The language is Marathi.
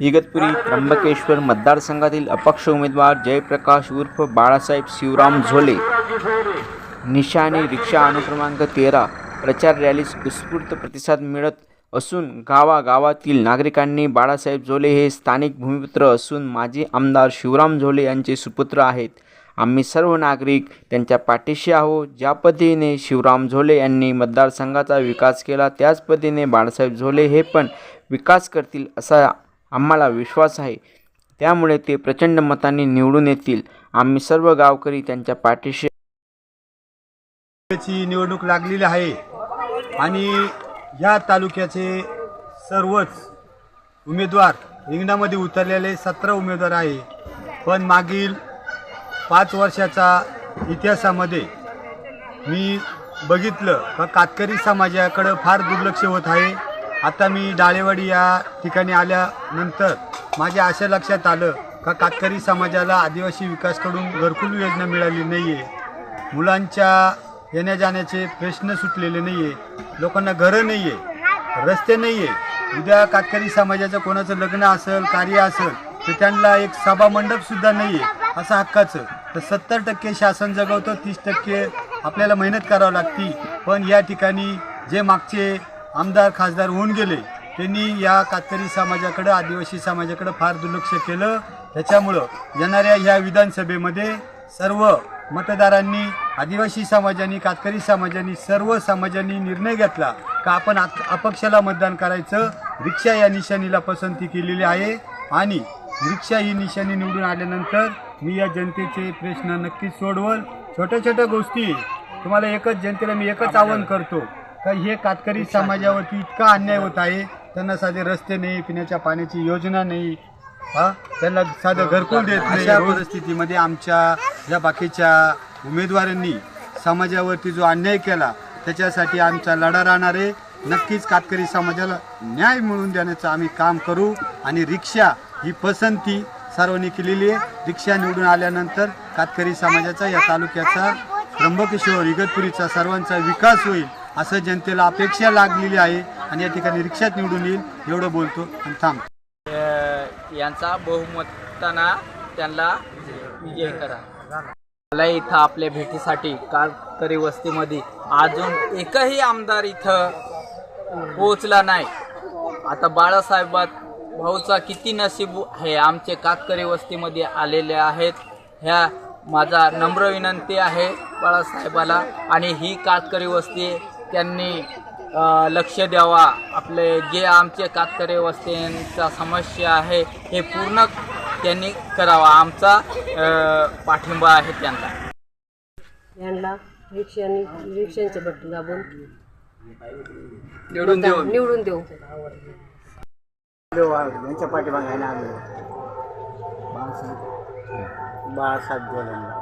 इगतपुरी त्र्यंबकेश्वर मतदारसंघातील अपक्ष उमेदवार जयप्रकाश उर्फ बाळासाहेब शिवराम झोले. निशाने रिक्षा अनुक्रमांक तेरा. प्रचार रॅलीस उत्स्फूर्त प्रतिसाद मिळत असून गावागावातील नागरिकांनी बाळासाहेब झोले हे स्थानिक भूमिपुत्र असून माजी आमदार शिवराम झोले यांचे सुपुत्र आहेत. आम्ही सर्व नागरिक त्यांच्या पाठीशी आहोत. ज्या पद्धतीने शिवराम झोले यांनी मतदारसंघाचा विकास केला त्याच पद्धतीने बाळासाहेब झोले हे पण विकास करतील असा आम्हाला विश्वास आहे. त्यामुळे ते प्रचंड मताने निवडून येतील. आम्ही सर्व गावकरी त्यांच्या पाठीशी निवडणूक लागलेली आहे आणि या तालुक्याचे सर्वच उमेदवार रिंगणामध्ये उतरलेले सतरा उमेदवार आहे. पण मागील पाच वर्षाचा इतिहासामध्ये मी बघितलं का कातकरी समाजाकडं फार दुर्लक्ष होत आहे. आता मी डाळेवाडी या ठिकाणी आल्यानंतर माझ्या अशा लक्षात आलं का कातकरी समाजाला आदिवासी विकासकडून घरकुल योजना मिळाली नाही आहे मुलांच्या येण्या जाण्याचे प्रश्न सुटलेले नाही आहे लोकांना घरं नाही आहे रस्ते नाही आहे उद्या कातकरी समाजाचं कोणाचं लग्न असेल कार्य असेल तर त्यांना एक सभामंडपसुद्धा नाही आहे असं हक्काचं. तर सत्तर टक्के शासन जगवतं तीस टक्के आपल्याला मेहनत करावं लागती. पण या ठिकाणी जे मागचे आमदार खासदार होऊन गेले त्यांनी या कातकरी समाजाकडं आदिवासी समाजाकडं फार दुर्लक्ष केलं. त्याच्यामुळं येणाऱ्या ह्या विधानसभेमध्ये सर्व मतदारांनी आदिवासी समाजाने कातकरी समाजाने सर्व समाजांनी निर्णय घेतला का आपण अपक्षाला मतदान करायचं? रिक्षा या निशाणीला पसंती केलेली आहे. आणि रिक्षा ही निशाणी निवडून आल्यानंतर मी या जनतेचे प्रश्न नक्कीच सोडवल. छोट्या छोट्या गोष्टी. तुम्हाला एकच जनतेला मी एकच आवाहन करतो. का हे कातकरी समाजावरती इतका अन्याय होत आहे. त्यांना साधे रस्ते नाही पिण्याच्या पाण्याची योजना नाही. हा? त्यांना साधं घरकुल देत नाही. अशा परिस्थितीमध्ये आमच्या या बाकीच्या उमेदवारांनी समाजावरती जो अन्याय केला त्याच्यासाठी आमचा लढा राहणार आहे. नक्कीच कातकरी समाजाला न्याय मिळवून देण्याचं आम्ही काम करू आणि रिक्षा ही पसंती सर्वांनी केलेली आहे. रिक्षा निवडून आल्यानंतर कातकरी समाजाचा या तालुक्याचा त्र्यंबकेश्वर इगतपुरीचा सर्वांचा विकास होईल असं जनतेला अपेक्षा लागलेली आहे. आणि या ठिकाणी रिक्षात निवडून येईल एवढं बोलतो आणि थांब. यांचा बहुमताना त्यांना विजय करा. मला इथं आपल्या भेटीसाठी कातकरी वस्तीमध्ये अजून एकही आमदार इथं पोहोचला नाही. आता बाळासाहेबात भाऊचा किती नशीब आहे आमचे कातकरी वस्तीमध्ये आलेले आहेत. ह्या माझा नम्र विनंती आहे बाळासाहेबाला. आणि ही कातकरी वस्ती त्यांनी लक्ष द्यावा. आपले जे आमचे कातकरी वस्तींचा समस्या आहे हे पूर्ण त्यांनी करावा. आमचा पाठिंबा आहे त्यांना. यांना रिक्षाने रिक्षांचे बटन दाबून निवडून देऊन निवडून देऊ. यांच्या पाठीमागे आहे ना आम्ही बाळासाहेब बाळासाहेब गोलंदा